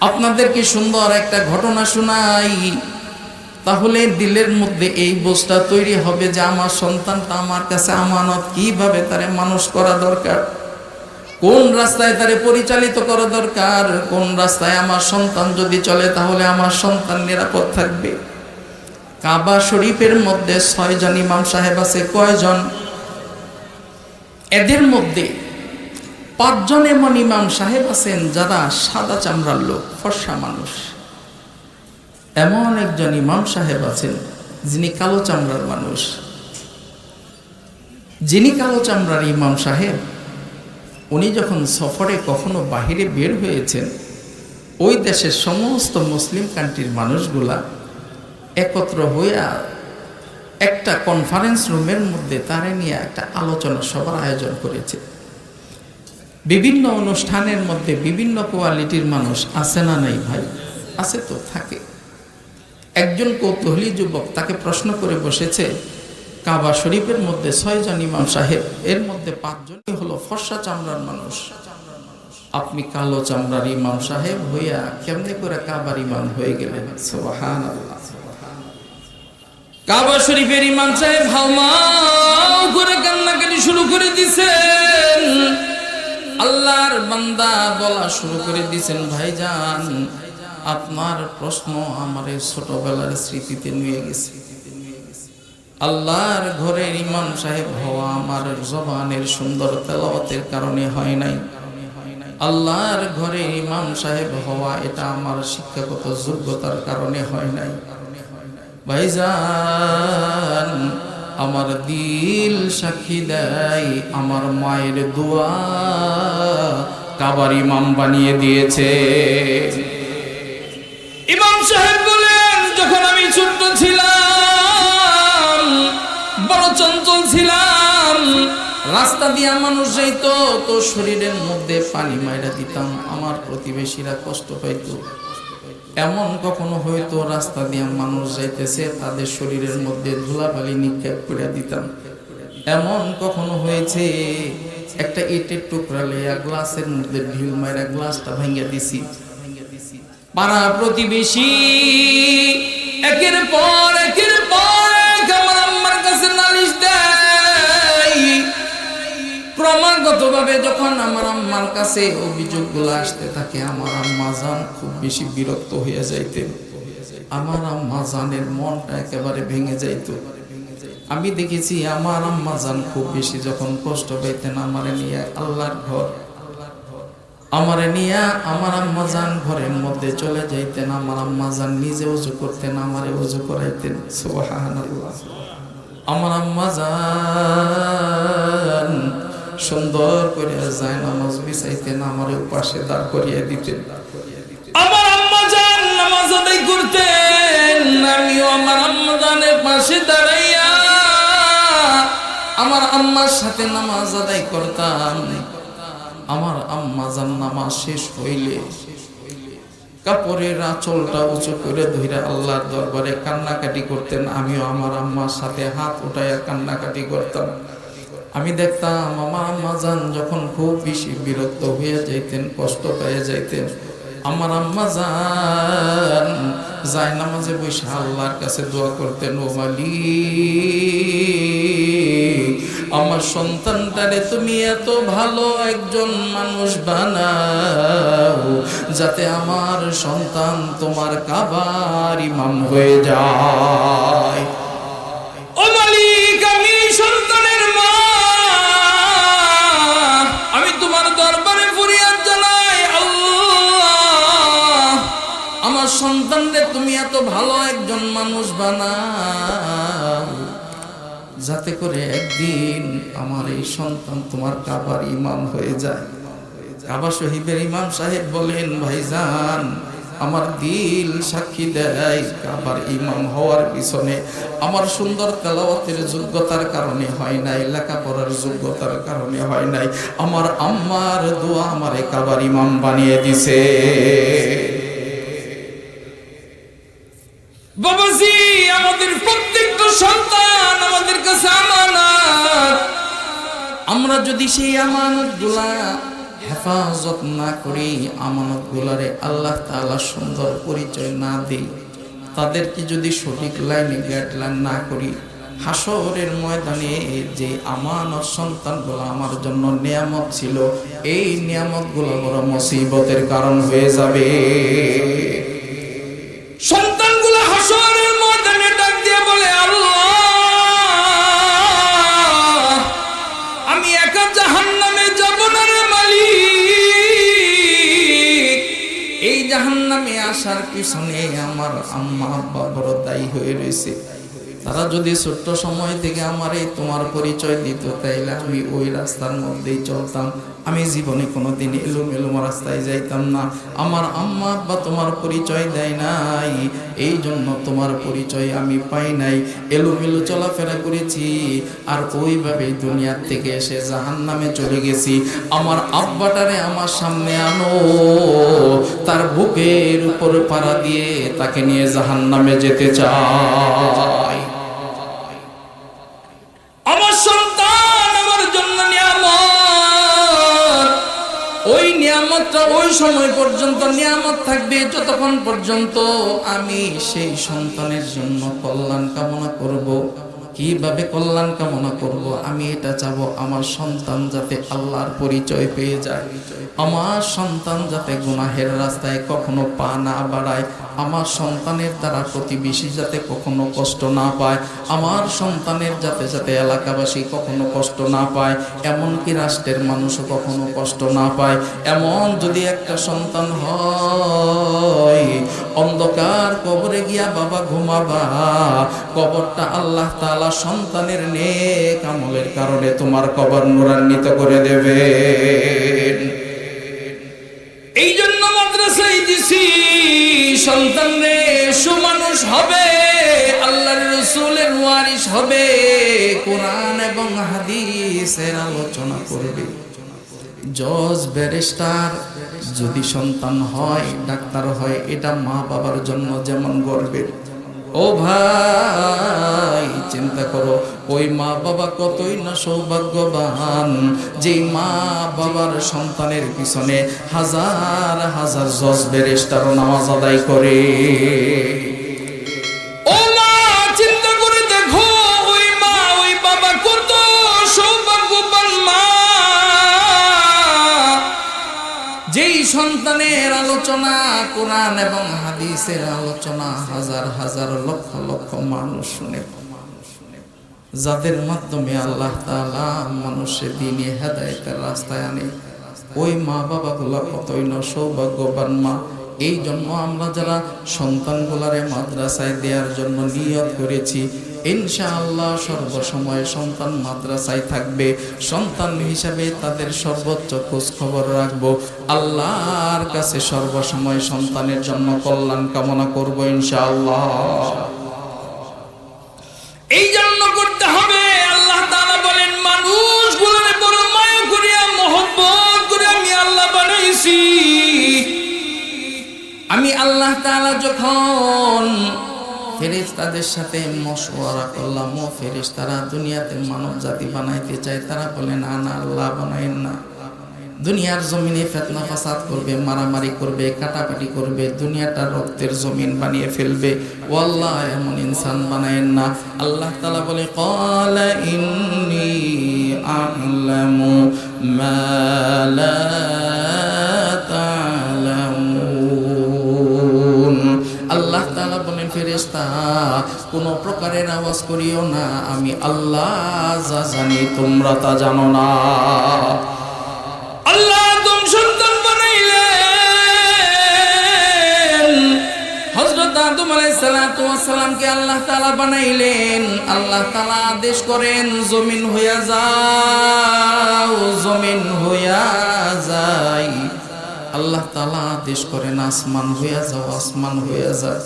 আপনাদেরকে সুন্দর একটা ঘটনা শোনাই। তাহলে দিলের মধ্যে এই বোঝটা তৈরি হবে যে আমার সন্তানটা আমার কাছে আমানত কীভাবে তারে মানুষ করা দরকার? কোন রাস্তায় তারে পরিচালিত করা দরকার? কোন রাস্তায় আমার সন্তান যদি চলে, তাহলে আমার সন্তান নিরাপদ থাকবে। কাবা শরীফের মধ্যে ছয়জন ইমাম সাহেব আছে, কয়জন? এদের মধ্যে পাঁচজন এমন ইমাম সাহেব আছেন যারা সাদা চামড়ার লোক, ফর্সা মানুষ। এমন একজন ইমাম সাহেব আছেন যিনি কালো চামড়ার মানুষ। যিনি কালো চামড়ার ইমাম সাহেব, উনি যখন সফরে কখনো বাহিরে বের হয়েছেন, ওই দেশের সমস্ত মুসলিম কান্ট্রির মানুষগুলা একত্র হইয়া একটা কনফারেন্স রুমের মধ্যে তারে নিয়ে একটা আলোচনা সভার আয়োজন করেছে। বিভিন্ন অনুষ্ঠানের মধ্যে বিভিন্ন কোয়ালিটির মানুষ আছে না নাই ভাই? আছে তো, থাকে। একজন কৌতূহলী যুবক তাকে প্রশ্ন করে বসেছে, কাবা শরীফের মধ্যে ছয়জন ইমাম সাহেব, এর মধ্যে পাঁচজনই হলো ফর্সা চামড়ার মানুষ। আপনি কালো চামড়ার ইমাম সাহেব হইয়া কেমনে করে কাবার ইমাম হয়ে গেলেন? সোহান কাবা শরীফের ইমাম সাহেব হাউমাউ করে কান্নাকাটি শুরু করে দিছেন। আল্লাহর বান্দা বলা শুরু করে দিছেন ভাইজান, আপনার প্রশ্ন আমার ছোটবেলার স্মৃতিতে নিয়ে গেছে। আল্লাহর ঘরের ইমাম সাহেব হওয়া আমার জবানের সুন্দর তেলাওয়াতের কারণে হয় নাই। আল্লাহর ঘরে ইমাম সাহেব হওয়া এটা আমার শিক্ষাগত যোগ্যতার কারণে হয় নাই। ভাইজান আমার দিল সাক্ষী দেয়, আমার মায়ের দোয়া কাবার ইমাম বানিয়ে দিয়েছে। ইমাম সাহেব বলেন, যখন আমি ছোট্ট ছিলাম, বড় চঞ্চল ছিলাম, রাস্তা দিয়া মানুষ যাইত, তো শরীরের মধ্যে পানি মাইরা দিতাম, আমার প্রতিবেশীরা কষ্ট পাইতো। এমন কখনো হয়তো রাস্তা দিয়ে মানুষ যাইতেছে, তাদের শরীরের মধ্যে ধুলাবালি নিক্ষেপ করে দিতাম। এমন কখনো হয়েছে, একটা ইটের টুকরা লইয়া গ্লাসের মধ্যে ঢিল মারা গ্লাসটা ভেঙে দিছি। পাড়া প্রতিবেশী, একের পর একের ক্রমাগত ভাবে যখন আমার আম্মার কাছে অভিযোগগুলো আসতে থাকে, আমার আম্মা জান খুব বেশি বিরক্ত হয়ে যাইতেন। আমার আম্মা জানের মনটা একেবারে ভেঙে যাইতো। আমি দেখেছি আমার আম্মা জান খুব বেশি যখন কষ্ট পাইতেন আমার নিয়ে আল্লাহর ঘর। আমারে নিয়ে আমার আম্মা জান ঘরের মধ্যে চলে যাইতেন, আমার আম্মা জান নিজে উজু করতেন, আমারে উজু করাইতেন। সুবহানাল্লাহ। আমার আম্মা জান সুন্দর করে যায় নামাজ বিছাইতেন আমার পাশে দাঁড় করিয়ে দিতেন। আমার আম্মা জান নামাজ আদায় করতেন, আমিও আমার আম্মা জানের পাশে দাঁড়াইয়া আমার আম্মার সাথে নামাজ আদায় করতাম। আমার আম্মা জান নামাজ শেষ হইলে কাপড়ের আঁচলটা উঁচু করে ধরে আল্লাহর দরবারে কান্নাকাটি করতেন। আমিও আমার আম্মার সাথে হাত উঠাইয়া কান্নাকাটি করতাম। আমি দেখতাম আমার আম্মা যান যখন খুব বেশি বিরক্ত হয়ে যাইতেন, কষ্ট পেয়ে যাইতেন। আমার আম্মা যান, যায় নামাজে বসে আল্লাহর কাছে দোয়া করতেন, ও মালিক, আমার সন্তানটারে তুমি এত ভালো একজন মানুষ বানাও, যাতে আমার সন্তান তোমার কাবার ইমাম হয়ে যায়। আমার সন্তানদের তুমি এত ভালো একজন মানুষ বানাও, যাতে করে একদিন আমার এই সন্তান তোমার কাবার ইমাম হয়ে যায়। কাবা শহীদের ইমাম সাহেব বলেন, ভাইজান, আমার দিল সাক্ষী দেয় কাবার ইমাম হওয়ার পিছনে। আমার সুন্দর তেলাওয়াতের যোগ্যতার কারণে হয় নাই, লেখাপড়ার যোগ্যতার কারণে হয় নাই। আমার আম্মার দোয়া আমারে কাবার ইমাম বানিয়ে দিছে। সন্তান আমাদের কাছে আমানত। আমরা যদি সেই আমানতগুলা হেফাজত না করি আমানত গুলারে আল্লাহ তাআলা সুন্দর পরিচয় না দিই, তাদেরকে যদি সঠিক লাইনে গাইডলাইন না করি হাসরের ময়দানে যে আমানত সন্তানগুলো আমার জন্য নিয়ামত ছিল, এই নিয়ামতগুলো বড় মুসিবতের কারণ হয়ে যাবে। এই জাহান্নামে আসার পিছনে আমার আম্মা আব্বা বড় দায়ী হয়ে রয়েছে। তারা যদি ছোট্ট সময় থেকে আমার এই তোমার পরিচয় দিত, তাইলে আমি ওই রাস্তার মধ্যেই চলতাম। আমি জীবনে কোনোদিন এলোম এলোম রাস্তায় যাইতাম না। আমার আম্মা আব্বা তোমার পরিচয় দেয় নাই। এই জন্য তোমার পরিচয় আমি পাই নাই। এলোমেলো চলাফেরা করেছি আর ওইভাবে দুনিয়ার থেকে এসে জাহান নামে চলে গেছি। আমার আব্বাটারে আমার সামনে আনো, তার বুকের উপর পাড়া দিয়ে তাকে নিয়ে জাহান নামে যেতে চাই। নিয়ামতটা ওই সময় পর্যন্ত নিয়ামত থাকবে, যতক্ষণ পর্যন্ত আমি সেই সন্তানের জন্য কল্যাণ কামনা করব। কীভাবে কল্যাণ কামনা করব? আমি এটা চাব, আমার সন্তান যাতে আল্লাহর পরিচয় পেয়ে যায়। আমার সন্তান যাতে গুনাহের রাস্তায় কখনো পা না বাড়ায় আমার সন্তানের দ্বারা প্রতিবেশী যাতে কখনো কষ্ট না পায়, আমার সন্তানের যাতে যাতে এলাকাবাসী কখনো কষ্ট না পায়, এমনকি রাষ্ট্রের মানুষও কখনো কষ্ট না পায়, এমন যদি একটা সন্তান হয়, অন্ধকার কবরে গিয়া বাবা ঘুমাবা, কবরটা আল্লাহ তাআলা সন্তানের নেক আমলের কারণে তোমার কবর নুরান্বিত করে দেবে এই জন্য দিছি সন্তান রে সুমানুষ হবে, আল্লাহর রসুলের ওয়ারিস হবে, কোরআন এবং হাদিসের আলোচনা করবে। জজ, ব্যারিস্টার, যদি সন্তান হয়, ডাক্তার হয়, এটা মা বাবার জন্য যেমন গর্বের। ও ভাই, চিন্তা করো, ওই মা বাবা কতই না সৌভাগ্যবান। যে মা বাবার সন্তানের পিছনে হাজার হাজার জজ বেরেস্টার নামাজ আদায় করে। সন্তানের আলোচনা, কোরআন এবং হাদিসের আলোচনা, হাজার হাজার লক্ষ লক্ষ মানুষ শুনে। যাদের মাধ্যমে আল্লাহ তাআলা মানুষের দিনে হেদায়েতের রাস্তায় আনে। ওই মা বাবা বাবাগুলো কতই না সৌভাগ্যবান মা। এই জন্য আমরা যারা সন্তানগুলারে মাদ্রাসায় দেওয়ার জন্য নিয়ত করেছি ইনশাআল্লাহ সর্বসময় সন্তান মাদ্রাসায় থাকবে। সন্তান হিসাবে তাদের সর্বোচ্চ খোঁজ খবর রাখব। আল্লাহর কাছে সর্বসময় সন্তানের জন্য কল্যাণ কামনা করব ইনশাআল্লাহ। এই জন্য করতে হবে। আল্লাহ তাআলা বলেন, মানুষগুলোরে বড় মায়া করিয়া মহব্বত করে আমি আল্লাহ বানাইছি। আমি আল্লাহ তাআলা যখন ফেরেশতাদের সাথে মশওয়ারা করলাম, ও ফেরেশতারা, দুনিয়াতে মানব জাতি বানাইতে চায় তারা বলে, না না, আল্লাহ বানাইন না। দুনিয়ার জমিনে ফেতনা ফাসাদ করবে, মারামারি করবে, কাটাকাটি করবে, দুনিয়াটা রক্তের জমিন বানিয়ে ফেলবে। ও আল্লাহ এমন ইনসান বানায়েন না। আল্লাহ তালা বলে কলা ইন্নি আ'লামু মা ফেরেশতা, কোন প্রকারের আওয়াজ করিও না। আমি আল্লাহ যা জানি, তোমরা তা জানো না। আল্লাহ আদম সন্তান বানাইলেন। হযরত আদম আল্লাহ তাআলা বানাইলেন। আল্লাহ তাআলা আদেশ করেন, জমিন হইয়া যাও, জমিন হইয়া আল্লাহ তাআলা আদেশ করেন, আসমান হইয়া যাও, আসমান হইয়া যায়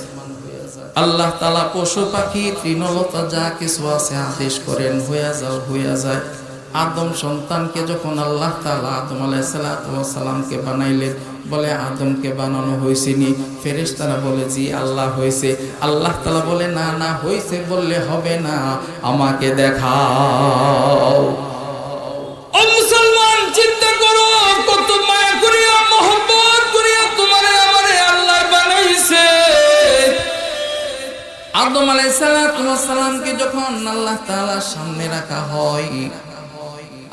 আল্লাহ তালা পশু পাখি, তৃণলতা যা কিছু আছে আদেশ করেন, হইয়া যাও, হইয়া যায়। আদম সন্তানকে যখন আল্লাহ তালা আদম আলাইসালামকে বানাইলেন, বলে আদমকে বানানো হয়েছে নি? ফেরেস তারা বলে, জি, আল্লাহ হয়েছে আল্লাহ তালা বলে, না না হয়েছে বললে হবে না, আমাকে দেখাও। মুসলমান, চিন্তা করো, কত মায়া করিয়া আদম আলাইসালামকে যখন আল্লাহ তাআলার সামনে রাখা হয়,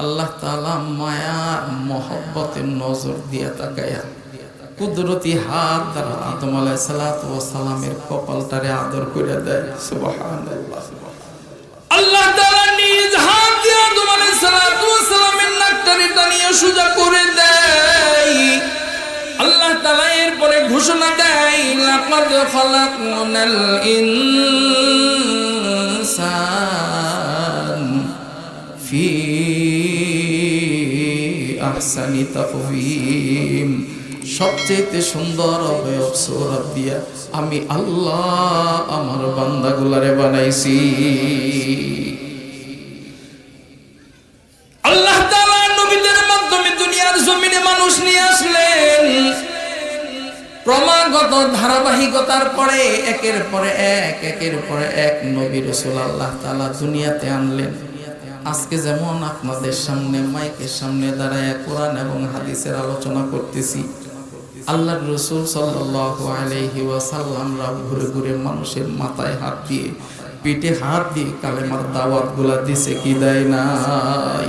আল্লাহ তাআলা মায়া, মহব্বতের নজর দিয়া তাকায়া কুদরতি হাত দ্বারা আদম আলাইসালামের কপালটারে আদর করে দেয়। আল্লাহ তাআলা নিজ হাত দিয়ে আদম আলাইসালামের নাকটারে টানিয়ে সোজা করে দেয়। আল্লাহ তাআলা এরপরে ঘোষণা দেয় ইনসান ফি আহসানি তাকওয়িম। সবচেয়ে সুন্দর অবয়ব সৌরভ দিয়া আমি আল্লাহ আমার বান্দাগুলারে বানাইছি। ক্রমাগত ধারাবাহিকতার পরে একের পরে এক, একের পরে এক নবী রসুল আল্লাহ তাআলা দুনিয়াতে আনলেন। আজকে যেমন আপনাদের সামনে মাইকের সামনে দাঁড়ায় কোরআন এবং হাদিসের আলোচনা করতেছি আল্লাহ রসুল সাল্লাল্লাহু আলাইহি ঘুরে ঘুরে মানুষের মাথায় হাত দিয়ে, পিঠে হাত দিয়ে কালেমার দাওয়াতগুলা দিছে কি দেয় নাই?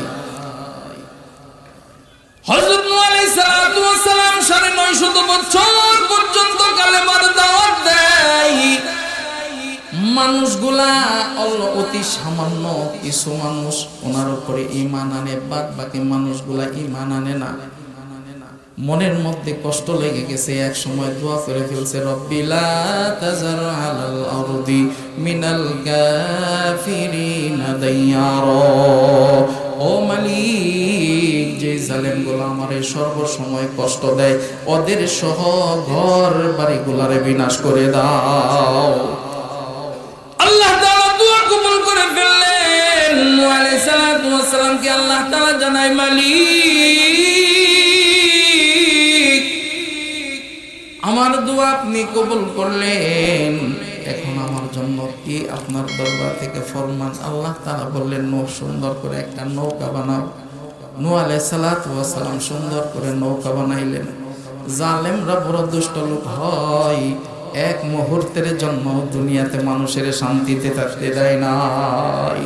ওয়াস সালাম 950 বছর মানুষগুলা অল- অতি সামান্য কিছু মানুষ, ওনার উপরে ইমান আনে বাদ বাকি মানুষগুলা ইমান আনে না। মনের মধ্যে কষ্ট লেগে গেছে, এক সময় দোয়া করে ফেলছে রব্বিলা তাজার আলাল আরদি মিনাল কাফিরিনা দাইয়ারা। ও মালিক, যে জালেমগুলো আমারে সর্বসময় কষ্ট দেয়, ওদের সহ ঘর বাড়িগুলারে বিনাশ করে দাও। সালামকে আল্লাহ তাআলা জানায়, মালিক, আমার দোয়া আপনি কবুল করলেন। এখন আমার জন্য কি আপনার দরবার থেকে ফরমান? আল্লাহ তাআলা বললেন নৌ সুন্দর করে একটা নৌকা বানাও। নূহ আলাইহিস সালাতু সালাম সুন্দর করে নৌকা বানাইলেন। জালেমরা বড় দুষ্ট লোক হয়। এক মুহূর্তের জন্য দুনিয়াতে মানুষের শান্তিতে থাকতে দেয় নাই।